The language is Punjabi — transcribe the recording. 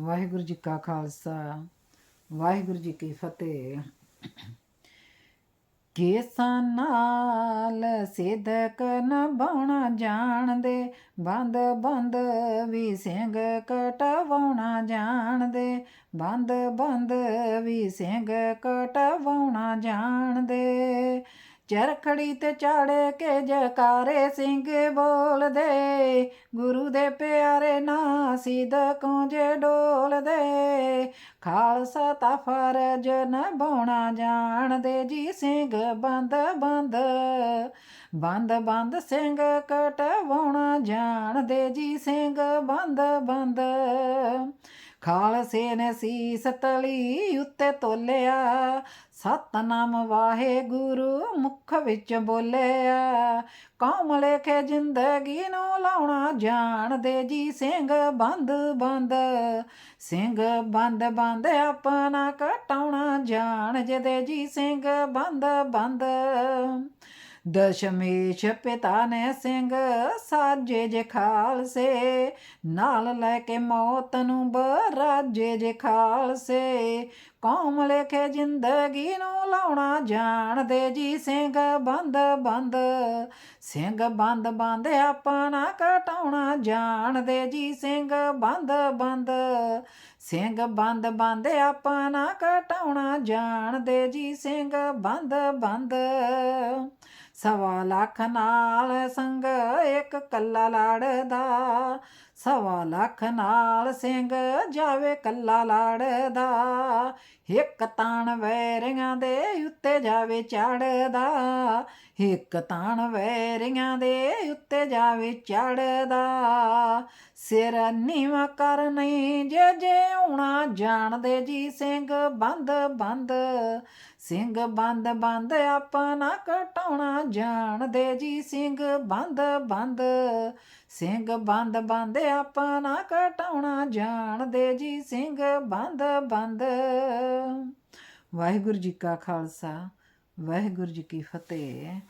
ਵਾਹਿਗੁਰੂ ਜੀ ਕਾ ਖਾਲਸਾ, ਵਾਹਿਗੁਰੂ ਜੀ ਕੀ ਫਤਿਹ। ਕੇਸਾਂ ਨਾਲ ਸਿਦਕ ਨਭਾਉਣਾ ਜਾਣਦੇ, ਬੰਦ ਬੰਦ ਵੀ ਸਿੰਘ ਕਟਵਾਉਣਾ ਜਾਣਦੇ, ਬੰਦ ਬੰਦ ਵੀ ਸਿੰਘ ਕਟਵਾਉਣਾ ਜਾਣਦੇ। ਚਰਖੜੀ ਤੇ ਚਾੜੇ ਕੇ ਜਕਾਰੇ ਸਿੰਘ ਬੋਲਦੇ। ਗੁਰੂ ਦੇ ਪਿਆਰੇ ਨਾ ਸਿਦਕੋਂ ਜੇ ਡੋਲਦੇ। ਖਾਲਸਾ ਤਾਂ ਫਰਜ ਨਿਭਾਉਣਾ ਜਾਣਦੇ ਜੀ ਸਿੰਘ ਬੰਦ ਬੰਦ। ਬੰਦ ਬੰਦ ਸਿੰਘ ਕਟਵਾਉਣਾ ਜਾਣਦੇ ਜੀ ਸਿੰਘ ਬੰਦ ਬੰਦ। ਖਾਲਸੇ ਨੇ ਸੀਸ ਤਲੀ ਉੱਤੇ ਤੋਲਿਆ ਸਤਨਾਮ ਵਾਹਿਗੁਰੂ ਮੁਖ ਵਿੱਚ ਬੋਲਿਆ। ਕੌਮ ਲੇਖੇ ਜ਼ਿੰਦਗੀ ਨੂੰ ਲਾਉਣਾ ਜਾਣਦੇ ਜੀ, ਸਿੰਘ ਬੰਦ ਬੰਦ, ਸਿੰਘ ਬੰਦ ਬੰਦ ਆਪਣਾ ਕਟਾਉਣਾ ਜਾਣ ਜਦੇ ਜੀ, ਸਿੰਘ ਬੰਦ ਬੰਦ। ਦਸ਼ਮੇਸ਼ ਪਿਤਾ ਨੇ ਸਿੰਘ ਸਾਜੇ ਜੇ ਖਾਲਸੇ, ਨਾਲ ਲੈ ਕੇ ਮੌਤ ਨੂੰ ਬਰਾਜੇ ਜੇ ਖਾਲਸੇ। ਕੌਮ ਲੇਖੇ ਜ਼ਿੰਦਗੀ ਨੂੰ ਲਾਉਣਾ ਜਾਣਦੇ ਜੀ ਸਿੰਘ ਬੰਦ ਬੰਦ, ਸਿੰਘ ਬੰਦ ਬੰਦ ਆਪਣਾ ਕਟਾਉਣਾ ਜਾਣਦੇ ਜੀ ਸਿੰਘ ਬੰਦ ਬੰਦ, ਸਿੰਘ ਬੰਦ ਬੰਦ ਆਪਣਾ ਕਟਾਉਣਾ ਜਾਣਦੇ ਜੀ ਸਿੰਘ ਬੰਦ ਬੰਦ। ਸਵਾ ਲੱਖ ਨਾਲ ਸੰਗ ਇੱਕ ਕੱਲਾ ਲੜਦਾ। ਸਵਾ ਲੱਖ ਨਾਲ ਸਿੰਘ ਜਾਵੇ ਕੱਲਾ ਲਾੜਦਾ ਇੱਕ ਤਾਣ ਵੈਰੀਆਂ ਦੇ ਉੱਤੇ ਜਾਵੇ ਚੜਦਾ ਇੱਕ ਤਾਣ ਵੈਰੀਆਂ ਦੇ ਉੱਤੇ ਜਾਵੇ ਚੜਦਾ ਸਿਰ ਨੀਵਾ ਕਰ ਨਹੀਂ ਜੇ ਜੇ ਆਉਣਾ ਜਾਣਦੇ ਜੀ ਸਿੰਘ ਬੰਦ ਬੰਦ। ਸਿੰਘ ਬੰਦ ਬੰਦ ਆਪਣਾ ਕਟਾਉਣਾ ਜਾਣਦੇ ਜੀ ਸਿੰਘ ਬੰਦ ਬੰਦ। ਸਿੰਘ ਬੰਦ ਬੰਦ ਆਪਾਂ ਨਾ ਕਟਾਉਣਾ ਜਾਣਦੇ ਜੀ, ਸਿੰਘ ਬੰਦ ਬੰਦ। ਵਾਹਿਗੁਰੂ ਜੀ ਕਾ ਖਾਲਸਾ, ਵਾਹਿਗੁਰੂ ਜੀ ਕੀ ਫਤਿਹ।